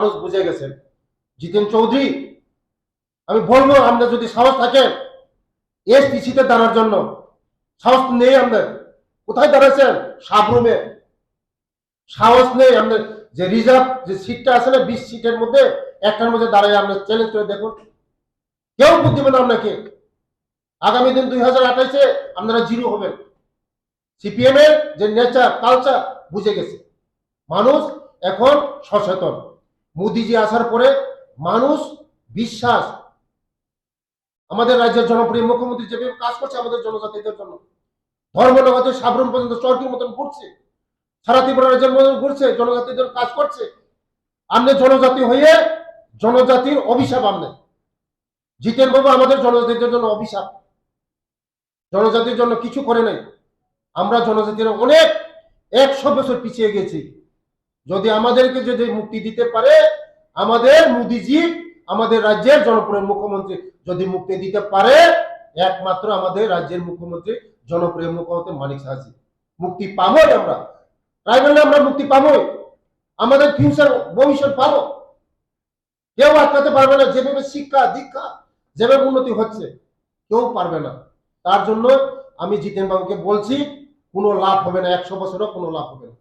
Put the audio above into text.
মানুষ বুঝে গেছেন জিতেন চৌধুরী, আমি বলব, আমরা যদি সাহস থাকে এসপিসিতে দাঁড়ার জন্য। সাহস নেই আমাদের। কোথায় দাঁড়াচ্ছেন সাবরুমে। সাহস নেই আমাদের। যে রিজার্ভ যে সিটটা আছে না, বিশ সিটের মধ্যে, একটার মধ্যে দাঁড়ায় আমরা চ্যালেঞ্জ করে দেখুন। কেউ বুদ্ধি দেবে না আপনাকে। আগামী দিন দুই হাজার আঠাইশে আপনারা জিরো হবেন। সিপিএম এর যে নেচার কালচার বুঝে গেছে। মানুষ এখন সচেতন। মোদিজি আসার পরে মানুষ বিশ্বাস, আমাদের রাজ্যের জনপ্রিয় মুখ্যমন্ত্রী যেভাবে কাজ করছে, আমাদের জনজাতিদের জন্য। ধর্মনগর সাবরুম পর্যন্ত চরকির মতন ঘুরছে। সারা ত্রিপুরা রাজ্যের মতন ঘুরছে, জনজাতিদের কাজ করছে। আমনে জনজাতি হয়ে জনজাতির অভিশাপ আমনে জিতেন বাবু আমাদের জনজাতিদের জন্য অভিশাপ। জনজাতির জন্য কিছু করে নাই। আমরা জনজাতিরা অনেক, একশো বছর পিছিয়ে গেছি। যদি আমাদেরকে যদি মুক্তি দিতে পারে, আমাদের মোদিজি, আমাদের রাজ্যের জনপ্রিয় মুখ্যমন্ত্রী যদি মুক্তি দিতে পারে, একমাত্র আমাদের রাজ্যের মুখ্যমন্ত্রী জনপ্রিয় মুখ্যমন্ত্রী মানিক সাহাজি মুক্তি পাবোই আমরা। ট্রাইবেলে আমরা মুক্তি পাবোই। আমাদের ফিউচার ভবিষ্যৎ পাবো কেউ আটকাতে পারবে না। যেভাবে শিক্ষা, দীক্ষা, যেভাবে উন্নতি হচ্ছে, কেউ পারবে না। তার জন্য আমি জিতেন বাবুকে বলছি, কোনো লাভ হবে না। একশো বছরও কোনো লাভ হবে না।